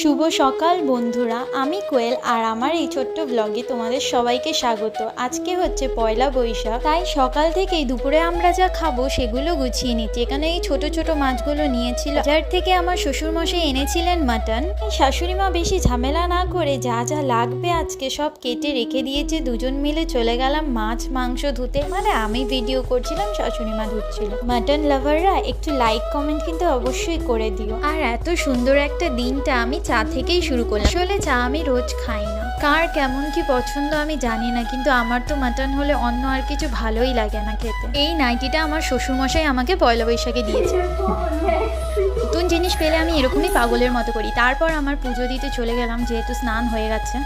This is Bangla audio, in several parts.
শুভ সকাল বন্ধুরা, আমি কোয়েল আর আমার এই ছোট্ট ব্লগে তোমাদের সবাইকে স্বাগত। আজকে হচ্ছে পয়লা বৈশাখ, তাই সকাল থেকেই দুপুরে আমরা যা খাব সেগুলো গুছিয়ে নিচ্ছি। এখানে এই ছোট ছোট মাছগুলো নিয়েছিল। যার থেকে আমার শ্বশুর মশাই এনেছিলেন মাটন। শাশুড়ি মা বেশি ঝামেলা না করে যা যা লাগবে আজকে সব কেটে রেখে দিয়েছে। দুজন মিলে চলে গেলাম মাছ, মাংস ধুতে। মানে আমি ভিডিও করছিলাম শাশুড়ি মা ধুচ্ছিল। মাটন লাভাররা একটু লাইক কমেন্ট কিন্তু অবশ্যই করে দিও। আর এত সুন্দর একটা দিনটা আমি চা থেকেই শুরু করলাম। আসলে চা আমি রোজ খাই না। কার কেমন কি পছন্দ আমি জানি না, কিন্তু আমার তো মাটন হলে অন্য আর কিছু ভালোই লাগে না খেতে। এই নাইটিটা আমার শ্বশুরমশাই আমাকে পয়লা বৈশাখে দিয়েছে। নতুন জিনিস পেলে আমি এরকমই পাগলের মতো করি। তারপর আমার পুজো দিতে চলে গেলাম, যেহেতু স্নান হয়ে গেছে।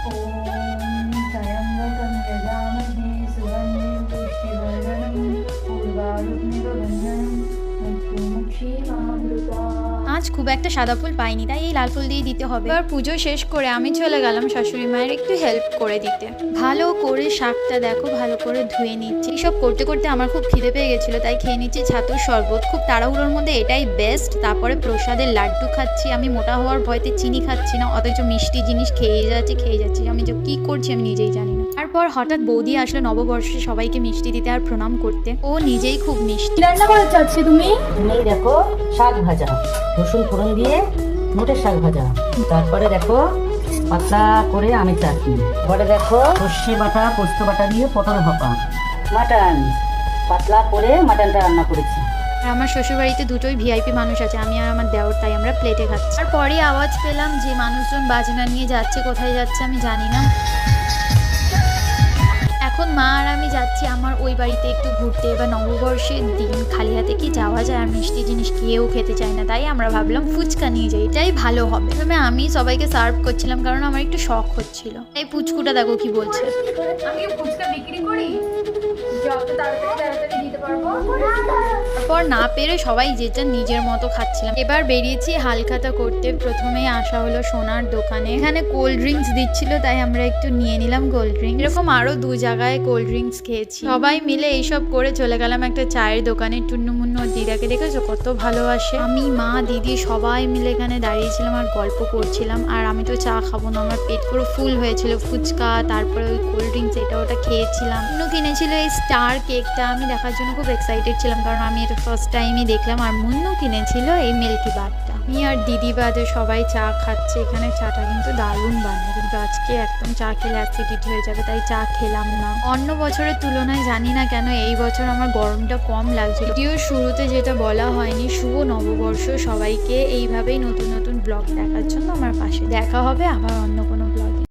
আজ খুব একটা সাদা ফুল পাইনি, তাই এই লাল ফুল দিয়ে দিতে হবে। এবার পুজো শেষ করে আমি চলে গেলাম শাশুড়ি মায়ের একটু হেল্প করে দিতে। ভালো করে শাকটা দেখো, ভালো করে ধুয়ে নিচ্ছি। সব করতে করতে আমার খুব খিদে পেয়ে গেছিল, তাই খেয়ে নিচ্ছি ছাতুর শরবত। খুব তাড়াহুড়োর মধ্যে এটাই বেস্ট তারপরে প্রসাদের লাড্ডু খাচ্ছি। আমি মোটা হওয়ার ভয়তে চিনি খাচ্ছি না, অথচ মিষ্টি জিনিস খেয়ে যাচ্ছি খেয়ে যাচ্ছি। আমি যে কী করছি আমি নিজেই জানি না। তারপর হঠাৎ বৌদি আসলো নববর্ষে সবাইকে মিষ্টি দিতে আর প্রণাম করতে। ও নিজেই খুব মিষ্টি। রান্না করেছ আজকে তুমি? এই দেখো শাক ভাজা। রসুন ফোড়ন দিয়ে মোটের শাক ভাজা। তারপরে দেখো পাতলা করে আমি চাটনি। পরে দেখো সর্ষে বাটা পোস্ত বাটা দিয়ে পটল ভাপা। মাটন। পাতলা করে মাটনটা রান্না করেছি। আমার শ্বশুরবাড়িতে দুটোই ভিআইপি মানুষ আছে আমি আর আমার দেওর তাই আমরা প্লেটে খাচ্ছি। আর পরে আওয়াজ পেলাম যে মানুষজন বাজনা নিয়ে যাচ্ছে কোথায় যাচ্ছে আমি জানি না। যাচ্ছি আমার ওই বাড়িতে একটু ঘুরতে বা নববর্ষের দিন খালি হাতে কি যাওয়া যায় আর মিষ্টি জিনিস কেউ খেতে চায় না, তাই আমরা ভাবলাম ফুচকা নিয়ে যাই, এটাই ভালো হবে। তবে আমি সবাইকে সার্ভ করছিলাম কারণ আমার একটু শখ হচ্ছিল। এই পুচকুটা দেখো কি বলছে। আমি ফুচকা বিক্রি করি? যত তাড়াতাড়ি তাড়াতাড়ি তারপর না পেরে সবাই যেটা নিজের মতো খাচ্ছিলাম। এবার বেরিয়েছি হালখাতা করতে। প্রথমে আসা হলো সোনার দোকানে। এখানে কোল্ড ড্রিঙ্কস দিচ্ছিল, তাই আমরা একটু নিয়ে নিলাম কোল্ড ড্রিঙ্ক এরকম আরও দু জায়গায় কোল্ড ড্রিঙ্কস খেয়েছি। সবাই মিলে এইসব করে চলে গেলাম একটা চায়ের দোকানে। টুন্নু মুন্নু ওর দিদাকে দেখেছ? কত ভালোবাসে। আমি, মা, দিদি সবাই মিলে এখানে দাঁড়িয়েছিলাম আর গল্প করছিলাম। আর আমি তো চা খাব না, আমার পেট পুরো ফুল হয়েছিল। ফুচকা, তারপরে ওই কোল্ড ড্রিঙ্কস এটা ওটা খেয়েছিলাম। কিনেছিল এই স্টার কেকটা আমি দেখার জন্য খুব এক্সাইটেড ছিলাম কারণ আমি এটা ফার্স্ট টাইমই দেখলাম। আর মুন্নু কিনেছিল এই মিল্কি বারটা আমি আর দিদি বাদে সবাই চা খাচ্ছে, এখানে চাটা কিন্তু দারুণ বানায়। কিন্তু আজকে একদম চা খেলে অ্যাসিডিটি হয়ে যাবে, তাই চা খেলাম না। অন্য বছরের তুলনায় জানি না কেন এই বছর আমার গরমটা কম লাগছিল। ভিডিওর শুরুতে যেটা বলা হয়নি, শুভ নববর্ষ সবাইকে। এইভাবেই নতুন নতুন ব্লগ দেখার জন্য আমার পাশে। দেখা হবে আবার অন্য কোনো